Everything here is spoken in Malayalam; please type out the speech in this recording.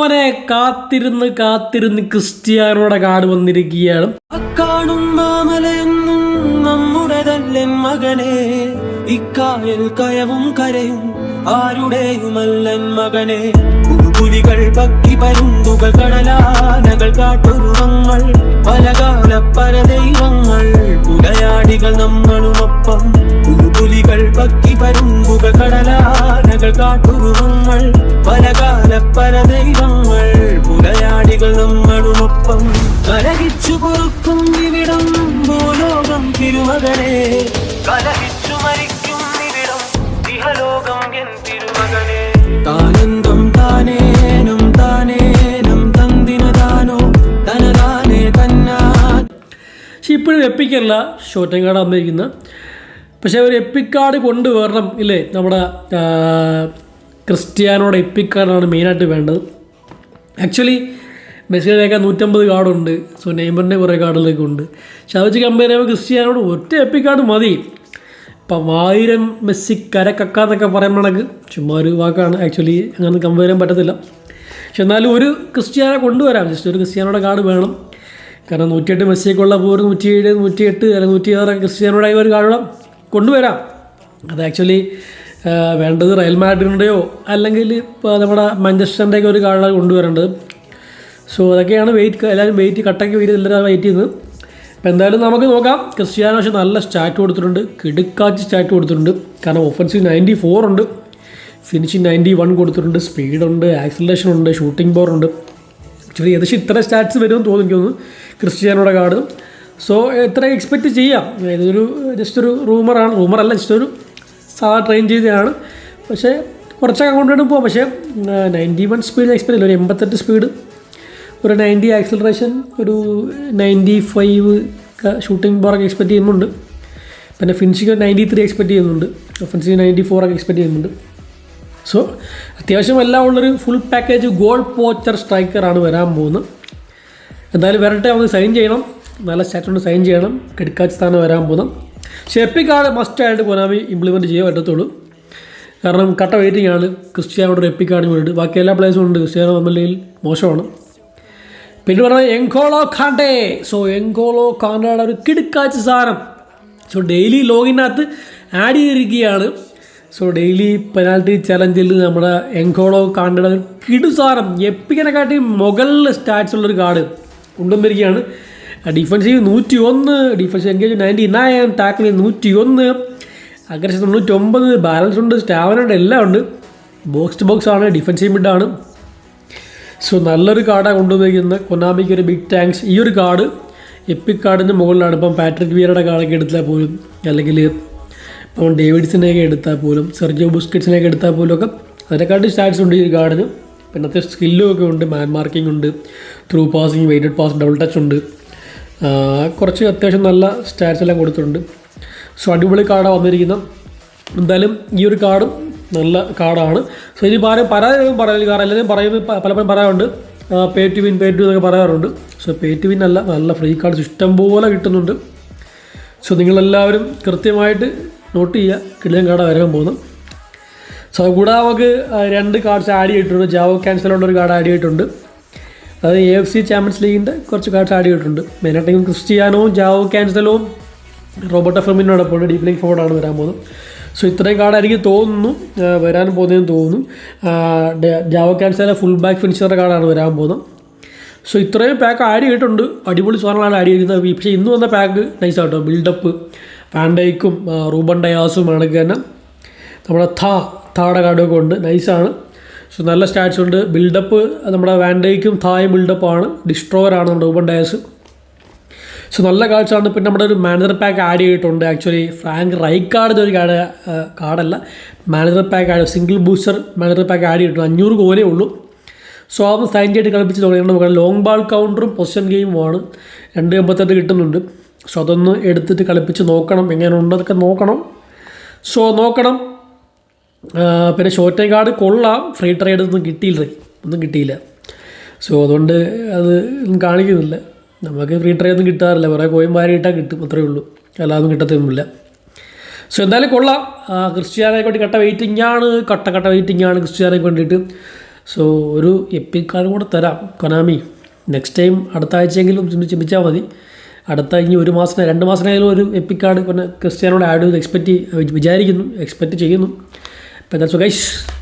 മോനെ കാത്തിരുന്ന് കാത്തിരുന്ന് ക്രിസ്ത്യാനോടെ കാട് വന്നിരിക്കുകയാണ്. കാണും നമ്മുടെ നമ്മുടെതല്ലൻ മകനെ. ഇക്കായൽ കയവും കരയും ആരുടെയുമല്ലൻ മകനെ. പുലികൾ പക്കി പരുന്തുകൾ കടലാനകൾ കാട്ടുരുവങ്ങൾ പലകാല പരദൈവങ്ങൾ പുലയാടികൾ നമ്മളുമൊപ്പം. പുലികൾ പക്കി പരുന്തുകൾ കടലാനകൾ കാട്ടുരുവങ്ങൾ പരദൈവങ്ങൾ പുലയാടികൾ നമ്മളുമൊപ്പം കലഹിച്ചു പൊറുക്കും ഇവിടം ഭൂലോകം തിരുമകനെ. കലഹിച്ചു മരിക്കും ഇവിടം ഇഹലോകം എൻ തിരുമകനെ. താനന്തം താനേനും താനേനും തന്തിന താനോ തനതാനേ തന്നാ. പക്ഷെ ഇപ്പോഴും എപ്പിക്കല്ല ഷോർട്ടും വന്നിരിക്കുന്നത് പക്ഷേ ഒരു എപ്പിക് കാർഡ് കൊണ്ടുവരണം ഇല്ലേ? നമ്മുടെ ക്രിസ്ത്യാനോടെ എപ്പിക് കാർഡാണ് മെയിനായിട്ട് വേണ്ടത്. ആക്ച്വലി മെസ്സിയുടെയൊക്കെ നൂറ്റമ്പത് കാർഡുണ്ട്. സോ നെയ്മറിന്റെ കുറേ കാർഡുകളൊക്കെ ഉണ്ട്. പക്ഷെ അത് വെച്ച് കമ്പയർ ചെയ്യുമ്പോൾ ക്രിസ്ത്യാനോട് ഒറ്റ എപ്പിക്കാർഡ് മതി. ഇപ്പം ആയിരം മെസ്സി കരക്കക്കാന്നൊക്കെ പറയുമ്പോഴേക്ക് ചുമ്മാ ഒരു വാക്കാണ്. ആക്ച്വലി അങ്ങനെ കമ്പയർ ചെയ്യാൻ പറ്റത്തില്ല. പക്ഷെ എന്നാലും ഒരു ക്രിസ്ത്യാനെ കൊണ്ടുവരാം. ജസ്റ്റ് ഒരു ക്രിസ്ത്യാനോടെ കാർഡ് വേണം. കാരണം നൂറ്റിയെട്ട് മെസ്സിയൊക്കെ ഉള്ളപ്പോൾ ഒരു നൂറ്റിയേഴ് നൂറ്റിയെട്ട് അല്ലെങ്കിൽ നൂറ്റി ആറ് ക്രിസ്ത്യാനോടെ ഒരു കാർഡ് കൊണ്ടുവരാം. അത് ആക്ച്വലി വേണ്ടത് റയൽ മാഡ്രിഡിന്റെയോ അല്ലെങ്കിൽ ഇപ്പോൾ നമ്മുടെ മഞ്ചസ്റ്ററിന്റെയൊക്കെ ഒരു കാർഡ് കൊണ്ടുവരേണ്ടത്. സോ അതൊക്കെയാണ് വെയിറ്റ് എല്ലാവരും വെയിറ്റ് കട്ടയ്ക്ക് വെയിറ്റ് എല്ലാവരും വെയിറ്റ് ചെയ്യുന്നത്. അപ്പോൾ എന്തായാലും നമുക്ക് നോക്കാം. ക്രിസ്ത്യാനോ പക്ഷേ നല്ല സ്റ്റാറ്റ് കൊടുത്തിട്ടുണ്ട്. കിടുക്കാച്ച് സ്റ്റാറ്റ് കൊടുത്തിട്ടുണ്ട്. കാരണം ഒഫൻസീവ് നയന്റി ഫോർ ഉണ്ട്. ഫിനിഷിങ് നയന്റി വൺ കൊടുത്തിട്ടുണ്ട്. സ്പീഡുണ്ട് ആക്സിലേഷൻ ഉണ്ട് ഷൂട്ടിംഗ് പവർ ഉണ്ട്. ആക്ച്വലി ഏകദേശം ഇത്ര സ്റ്റാറ്റ്സ് വരുമെന്ന് തോന്നിക്കുന്നു ക്രിസ്ത്യാനോയുടെ കാർഡ്. സോ എത്ര എക്സ്പെക്റ്റ് ചെയ്യാം. ഇതൊരു ജസ്റ്റ് ഒരു റൂമറാണ് റൂമറല്ല ജസ്റ്റ് ഒരു സാധാ ട്രെയിൻ ചെയ്തതാണ്. പക്ഷേ കുറച്ചൊക്കെ കൊണ്ടുവന്ന് പോകാം പക്ഷേ നയന്റി വൺ സ്പീഡ് എക്സ്പെക്ട് ഒരു എൺപത്തെട്ട് സ്പീഡ് ഒരു നയന്റി ആക്സിലറേഷൻ ഒരു നയന്റി ഫൈവ് ഷൂട്ടിംഗ് പവറൊക്കെ എക്സ്പെക്ട് ചെയ്യുന്നുണ്ട്. പിന്നെ ഫിനിഷിംഗ് നയന്റി ത്രീ എക്സ്പെക്ട് ചെയ്യുന്നുണ്ട്. ഒഫൻസീവ് നയന്റി ഫോറൊക്കെ എക്സ്പെക്ട് ചെയ്യുന്നുണ്ട്. സോ അത്യാവശ്യം എല്ലാം ഉള്ളൊരു ഫുൾ പാക്കേജ് ഗോൾ പോച്ചർ സ്ട്രൈക്കറാണ് വരാൻ പോകുന്നത്. എന്തായാലും വരട്ടെ അവന് സൈൻ ചെയ്യണം. നല്ല സ്റ്റാറ്റ് കൊണ്ട് സൈൻ ചെയ്യണം. കിടക്കാച്ച് സ്ഥാനം വരാൻ പോകുന്നത്. പക്ഷേ എപ്പിക്കാർഡ് മസ്റ്റായിട്ട് കൊനാമി ഇംപ്ലിമെന്റ് ചെയ്യാൻ പറ്റത്തുള്ളൂ. കാരണം കട്ട വെയിറ്റിംഗ് ആണ് ക്രിസ്ത്യാനോട് ഒരു എപ്പിക്കാർഡിന് വേണ്ടി ബാക്കി എല്ലാ പ്ലേസും ഉണ്ട് ക്രിസ്ത്യാനോ തമ്മിൽ മോശമാണ്. പിന്നെ പറഞ്ഞത് എങ്കോളോ ഖാണ്ടേ. സോ എങ്കോളോ ഖാണ്ടയുടെ ഒരു കിടുക്കാച്ച സാധനം. സോ ഡെയിലി ലോഗിനകത്ത് ആഡ് ചെയ്തിരിക്കുകയാണ്. സോ ഡെയിലി പെനാൽറ്റി ചലഞ്ചിൽ നമ്മുടെ എങ്കോളോ കാണ്ടയുടെ ഒരു കിടുസാരം എപ്പിക്കനെക്കാട്ടി മുകളിൽ സ്റ്റാറ്റ്സ് ഉള്ളൊരു കാർഡ് കൊണ്ടുവന്നിരിക്കുകയാണ്. ഡിഫൻസീവ് നൂറ്റി ഒന്ന് defensive engage ninety nine tackle നൂറ്റി ഒന്ന് അഗ്രഷൻ തൊണ്ണൂറ്റി ഒമ്പത് ബാലൻസ് ഉണ്ട് സ്റ്റാമിന ഉണ്ട് എല്ലാം ഉണ്ട്. ബോക്സ് ടു ബോക്സ് ആണ് ഡിഫൻസീവ് മിഡാണ് സോ നല്ലൊരു കാർഡാണ് കൊണ്ടുവന്നിരിക്കുന്നത്. കൊനാമിക്ക് ഒരു ബിഗ് താങ്ക്സ് ഈ ഒരു കാർഡ് എപ്പിക് കാർഡിന്റെ മുകളിലാണ്. ഇപ്പം പാട്രിക് വിയറുടെ കാർഡൊക്കെ എടുത്താൽ പോലും അല്ലെങ്കിൽ ഇപ്പം ഡേവിഡ്സിനെയൊക്കെ എടുത്താൽ പോലും സെർജിയോ ബുസ്കറ്റ്സിനെയൊക്കെ എടുത്താൽ പോലും ഒക്കെ അതിനെക്കാട്ടി സ്റ്റാറ്റ്സ് ഉണ്ട് ഈ ഒരു കാർഡിന് പിന്നത്തെ സ്കില്ലും ഒക്കെ ഉണ്ട് മാൻ മാർക്കിംഗ് ഉണ്ട് through passing weighted pass double touch ഉണ്ട്. കുറച്ച് അത്യാവശ്യം നല്ല സ്റ്റാറ്റ്സ് എല്ലാം കൊടുത്തിട്ടുണ്ട്. സോ അടിപൊളി കാർഡാണ് വന്നിരിക്കുന്നത് എന്തായാലും ഈ ഒരു കാർഡും നല്ല കാർഡാണ് സോ ഇനി ആരും പരാതി പറയില്ല കാരണം എല്ലാവരും പറയുന്നത് പലപ്പോഴും പറയാറുണ്ട്. Pay to win pay to എന്നൊക്കെ പറയാറുണ്ട്. സോ പേ ടു വിൻ അല്ല നല്ല ഫ്രീ കാർഡ് ഇഷ്ടം പോലെ കിട്ടുന്നുണ്ട്. സോ നിങ്ങളെല്ലാവരും കൃത്യമായിട്ട് നോട്ട് ചെയ്യുക. കിളിയൻ കാർഡ് വരാൻ പോകുന്നു സോ കൂടാതെ നമുക്ക് രണ്ട് കാർഡ്സ് ആഡ് ചെയ്തിട്ടുണ്ട്. ജാവോ ക്യാൻസലുള്ള ഒരു കാർഡ് ആഡ് ചെയ്തിട്ടുണ്ട്. അതായത് എ എഫ് സി ചാമ്പ്യൻസ് ലീഗിന്റെ കുറച്ച് കാർഡ്സ് ആഡ് ചെയ്തിട്ടുണ്ട് മെയിനായിട്ടും ക്രിസ്റ്റിയാനോവും ജാവോ കാൻസലോ റോബർട്ടോ ഫെർമിനോടൊപ്പം ഡീപ് ലിങ്ക് ഫോർഡാണ് വരാൻ പോകുന്നത്. സോ ഇത്രയും കാർഡായിരിക്കും തോന്നുന്നു. വരാൻ പോകുന്നതെന്ന് തോന്നുന്നു. ജാവോ ക്യാൻസലെ ഫുൾ ബാക്ക് ഫിനിഷറുടെ കാർഡാണ് വരാൻ പോകുന്നത്. സോ ഇത്രയും പാക്ക് ആഡ് ചെയ്തിട്ടുണ്ട്. അടിപൊളി സാധനങ്ങളാണ് ആഡ് ചെയ്തിരിക്കുന്നത് പക്ഷേ ഇന്ന് വന്ന pack nice auto build up പാൻഡൈക്കും Ruben ഡയാസും ആണെങ്കിൽ തന്നെ നമ്മുടെ താ താടെ കാർഡൊക്കെ ഉണ്ട്. നൈസാണ് സോ നല്ല സ്റ്റാറ്റ്സ് ഉണ്ട്. ബിൽഡപ്പ് നമ്മുടെ വാൻഡേക്കും തായും ബിൽഡപ്പാണ് ഡിസ്ട്രോയറാണ് നമ്മുടെ ഊബൺ ഡയസ് സോ നല്ല കാഴ്ചയാണ് പിന്നെ നമ്മുടെ ഒരു മാനേജർ പാക്ക് ആഡ് ചെയ്തിട്ടുണ്ട്. ആക്ച്വലി ഫ്രാങ്ക് റൈക്കാർഡ് ഒരു card കാർഡല്ല manager pack add single booster manager pack add ചെയ്തിട്ടുണ്ട്. അഞ്ഞൂറ് കോലേ ഉള്ളൂ. സോ അത് സൈൻ ചെയ്തിട്ട് കളിപ്പിച്ച് തുടങ്ങിയാണ് നമുക്ക് ലോങ് ബാൾ കൗണ്ടറും പൊസിഷൻ ഗെയിമുമാണ് രണ്ട് എൺപത്തെട്ട് കിട്ടുന്നുണ്ട്. സോ അതൊന്ന് എടുത്തിട്ട് കളിപ്പിച്ച് നോക്കണം. എങ്ങനെ ഉണ്ടെന്നൊക്കെ നോക്കണം. സോ നോക്കണം. പിന്നെ ഷോറ്റേക്കാട് കൊള്ളാം. ഫ്രീ ട്രേഡ് ഒന്നും കിട്ടിയില്ല. ഒന്നും കിട്ടിയില്ല. സോ അതുകൊണ്ട് അത് കാണിക്കുന്നില്ല. നമുക്ക് ഫ്രീ ട്രൈ ഒന്നും കിട്ടാറില്ല. കുറേ കോയും വാരി ഇട്ടാൽ കിട്ടും. അത്രയേ ഉള്ളൂ. അല്ലാതെ കിട്ടത്തൊന്നുമില്ല. സോ എന്തായാലും കൊള്ളാം. ക്രിസ്ത്യാനെ വേണ്ടി കട്ട വെയിറ്റിംഗ് ആണ് കട്ട കട്ട വെയിറ്റിംഗ് ആണ് ക്രിസ്ത്യാനെ വേണ്ടിയിട്ട്. സോ ഒരു എപ്പിക് കാർഡ് കൂടെ തരാം. കൊനാമി നെക്സ്റ്റ് ടൈം അടുത്ത ആഴ്ചയെങ്കിലും ചിന്തി ചിന്തിച്ചാൽ മതി. അടുത്ത ഇനി ഒരു മാസം രണ്ട് മാസത്തിനായാലും ഒരു എപ്പിക് കാർഡ് പിന്നെ ക്രിസ്ത്യാനോട് ആഡ് ചെയ്ത് എക്സ്പെക്റ്റ് വിചാരിക്കുന്നു. എക്സ്പെക്റ്റ് ചെയ്യുന്നു. pedaço de gás.